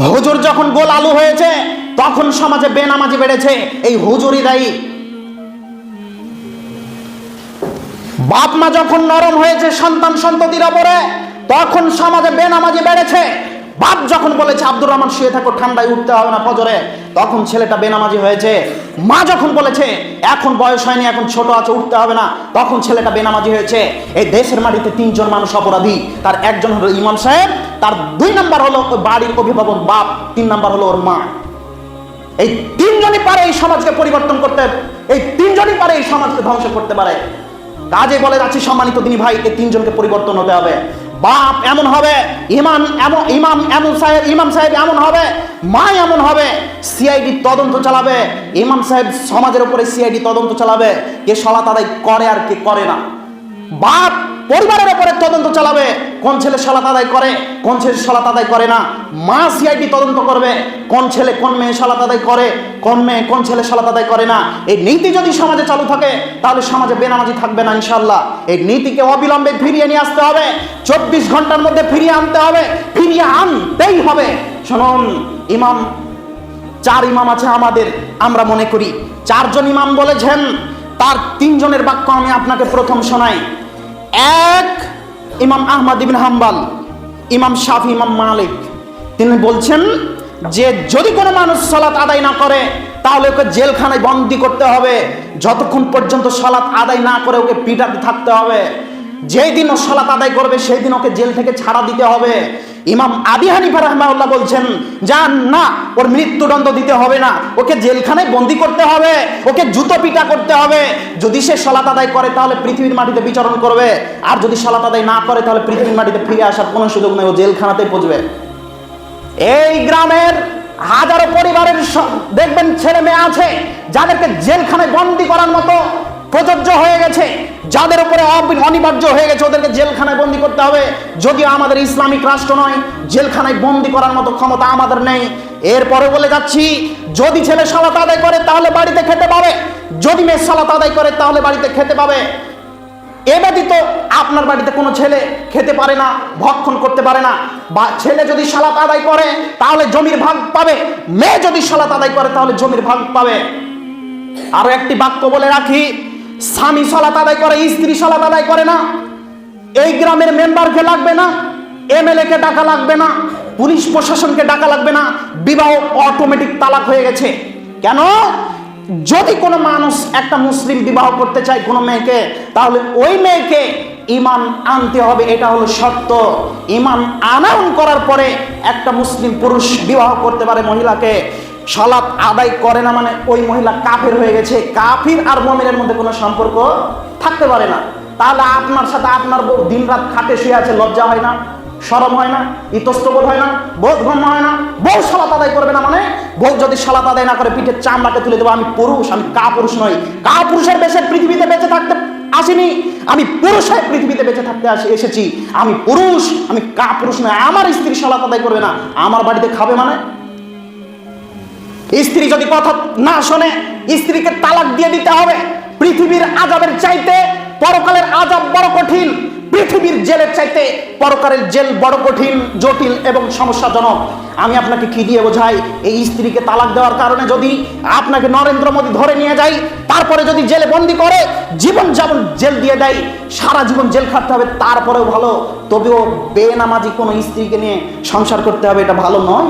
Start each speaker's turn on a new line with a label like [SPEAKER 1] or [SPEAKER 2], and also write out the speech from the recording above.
[SPEAKER 1] হুজুর যখন গোল আলু হয়েছে, তখন সমাজে বেনামাজি বেড়েছে। এই হুজুরই দায়ী। বাপ মা যখন নরম হয়েছে, সন্তান সন্ততির ওপরে তখন সমাজে বেনামাজি বেড়েছে। বাপ যখন বলেছে, আব্দুর রহমান, শুয়ে থাকো, ঠান্ডায় উঠতে হবে না ফজরে। তখন ছেলেটা বেনামাজি হয়েছে। মা যখন বলেছে, এখন বয়স হয়নি, এখন ছোট আছে, উঠতে হবে না। তখন ছেলেটা বেনামাজি হয়েছে। এই দেশের মাটিতে তিনজন মানুষ অপরাধী। তার একজন হলো ইমাম সাহেব, তার দুই নাম্বার হলো বাড়ির অভিভাবক বাপ, তিন নাম্বার হলো ওর মা। এই তিনজনই পারে এই সমাজকে পরিবর্তন করতে, এই তিনজনই পারে এই সমাজকে ধ্বংস করতে পারে। কাজে বলে যাচ্ছি সম্মানিত দিনী ভাই, এই তিনজনকে পরিবর্তন হতে হবে। বাপ এমন হবে ইমাম এমন ইমাম এমন সাহেব, ইমাম সাহেব এমন হবে, মা এমন হবে। সিআইডি তদন্ত চালাবে, ইমাম সাহেব সমাজের উপরে সিআইডি তদন্ত চালাবে। কে সলাত আদায় করে আর কে করে না। বাপ পরিবারের উপরে তদন্ত চালাবে। কোন ছেলে সালাত আদায় করে, কোন ছেলে সালাত আদায় করে না। মা সিআইডি তদন্ত করবে, কোন ছেলে কোন মেয়ে সালাত আদায় করে, কোন মেয়ে কোন ছেলে সালাত আদায় করে না। এই নীতি যদি সমাজে চালু থাকে, তাহলে সমাজে বেনামাজি থাকবে না ইনশাল্লাহ এই নীতিকে অবিলম্বে ফিরিয়ে নিয়ে আসতে হবে। চব্বিশ ঘণ্টার মধ্যে ফিরিয়ে আনতে হবে, ফিরিয়ে আনতেই হবে। শুনুন, ইমাম, চার ইমাম আছে আমাদের, আমরা মনে করি। চারজন ইমাম বলেছেন, তার তিনজনের বাক্য আমি আপনাকে প্রথম শোনাই। এক ইমাম আহমদ ইবিন হাম্বাল, ইমাম শাফি, ইমাম মালিক, তিনি বলছেন যে যদি কোনো মানুষ সলাৎ আদায় না করে, তাহলে ওকে জেলখানায় বন্দি করতে হবে। যতক্ষণ পর্যন্ত সলাৎ আদায় না করে ওকে পিটাতে থাকতে হবে। যেই দিন ও সলাৎ আদায় করবে, সেই দিন ওকে জেল থেকে ছাড়া দিতে হবে। ইমাম আবি হানিফা রহমাউল্লাহ বলছেন যান না, ওর মৃত্যুদণ্ড দিতে হবে না। ওকে জেলখানায় বন্দি করতে হবে, ওকে জুতো পিটা করতে হবে। যদি সে সালাত আদায় করে, তাহলে পৃথিবীর মাটিতে বিচরণ করবে। আর যদি সালাত আদায় না করে, তাহলে পৃথিবীর মাটিতে ফিরে আসার কোনো সুযোগ নেই, ও জেলখানাতেই পচবে এই গ্রামের হাজারো পরিবারের দেখবেন ছেলে মেয়ে আছে, যাদেরকে জেলখানায় বন্দি করার মতো প্রযোজ্য হয়ে গেছে। যাদের উপরে অনিবার্য হয়ে গেছে, ওদেরকে জেলখানায় বন্দি করতে হবে। যদিও আমাদের ইসলামিক রাষ্ট্র নয়, জেলখানায় বন্দি করার মতো ক্ষমতা আমাদের নেই। এরপরে বলে যাচ্ছি, যদি ছেলে সালাত আদায় করে, তাহলে বাড়িতে খেতে পাবে। যদি মেয়ে সালাত আদায় করে, তাহলে বাড়িতে খেতে পাবে। এ ব্যতীত আপনার বাড়িতে কোনো ছেলে খেতে পারে না, ভক্ষণ করতে পারে না। বা ছেলে যদি সালাত আদায় করে, তাহলে জমির ভাগ পাবে। মেয়ে যদি সালাত আদায় করে, তাহলে জমির ভাগ পাবে। আরও একটি বাক্য বলে রাখি স্বামী সালাত আদায় করে, স্ত্রী সালাত আদায় করে না। এই গ্রামের মেম্বারকে লাগবে না এমএলএ কে ডাকা লাগবে না, পুলিশ প্রশাসনকে ডাকা লাগবে না, বিবাহ অটোমেটিক তালাক হয়ে গেছে। কেন? যদি কোনো মানুষ একটা মুসলিম বিবাহ করতে চায় কোনো মেয়েকে, তাহলে ওই মেয়েকে ইমান আনতে হবে, এটা হলো সত্য ইমান আনায়ন করার পরে একটা মুসলিম পুরুষ বিবাহ করতে পারে মহিলাকে। সালাত আদায় করে না মানে ওই মহিলা কাফের হয়ে গেছে। কাফির আর মমিনের মধ্যে কোনো সম্পর্ক থাকতে পারে না। তাহলে আপনার সাথে আপনার বউ দিন রাত খাটে শুয়ে আছে, লজ্জা হয় না, সরম হয় না ইতস্তবোধ হয় না বোধ বোধগম্য হয় না, বউ সালাত আদায় করবে না মানে বউ যদি সালাত আদায় না করে, পিঠের চামড়াকে তুলে দেবো, আমি পুরুষ, আমি কা পুরুষ নই। কা পুরুষের বেশে পৃথিবীতে বেঁচে থাকতে আসিনি, আমি পুরুষ হয়ে পৃথিবীতে বেঁচে থাকতে আসি, এসেছি। আমি পুরুষ, আমি কা পুরুষ নয় আমার স্ত্রী সালাত আদায় করবে না, আমার বাড়িতে খাবে মানে স্ত্রী যদি কথা না শোনে, স্ত্রীকে তালাক দিয়ে দিতে হবে। পৃথিবীর আজাবের চাইতে পরকালের আজাব বড় কঠিন। পৃথিবীর জেলের চাইতে পরকালের জেল বড় কঠিন, জটিল এবং সমস্যাজনক। আমি আপনাকে কি দিয়ে বোঝাই? এই স্ত্রীকে তালাক দেওয়ার কারণে যদি আপনাকে নরেন্দ্র মোদী ধরে নিয়ে যায়, তারপরে যদি জেলে বন্দি করে জীবন যেমন জেল দিয়ে দেয়, সারা জীবন জেল খাটতে হবে, তারপরেও ভালো। তবেও বেনামাজি কোনো স্ত্রীকে নিয়ে সংসার করতে হবে, এটা ভালো নয়।